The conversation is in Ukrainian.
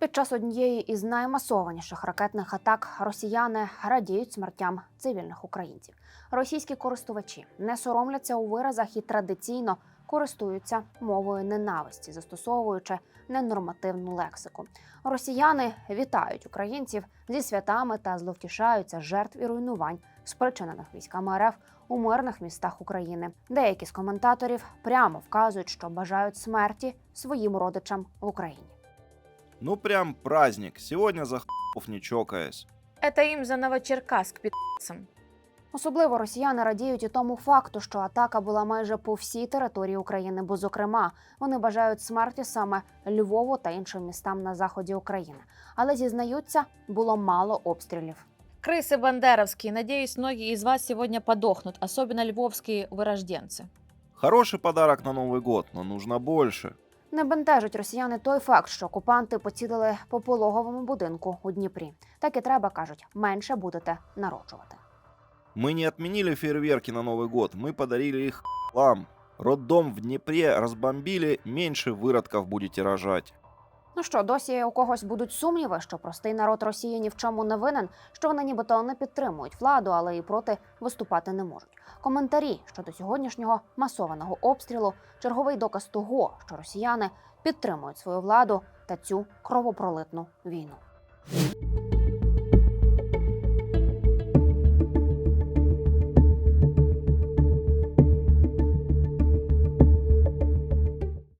Під час однієї із наймасованіших ракетних атак росіяни радіють смертям цивільних українців. Російські користувачі не соромляться у виразах і традиційно користуються мовою ненависті, застосовуючи ненормативну лексику. Росіяни вітають українців зі святами та зловтішаються жертв і руйнувань, спричинених військами РФ у мирних містах України. Деякі з коментаторів прямо вказують, що бажають смерті своїм родичам в Україні. Ну прям праздник. Сегодня за х**ов не чокаясь. Это им за Новочеркасск пи***цам. Особливо росіяни радіють і тому факту, що атака була майже по всій території України, бо, зокрема, вони бажають смерті саме Львову та іншим містам на заході України. Але зізнаються, було мало обстрілів. Крысы бандеровские. Надеюсь, многие из вас сегодня подохнут, особенно львовские вырожденцы. Хороший подарок на Новый год, но нужно больше. Не бентежить росіяни той факт, що окупанти поцілили по пологовому будинку у Дніпрі. Так і треба кажуть, менше будете народжувати. Мы не отменили фейерверки на Новый год, мы подарили их вам. Роддом в Днепре разбомбили, меньше выродков будете рожать. Ну що, досі у когось будуть сумніви, що простий народ Росії ні в чому не винен, що вони нібито не підтримують владу, але і проти виступати не можуть. Коментарі щодо сьогоднішнього масованого обстрілу черговий доказ того, що росіяни підтримують свою владу та цю кровопролитну війну.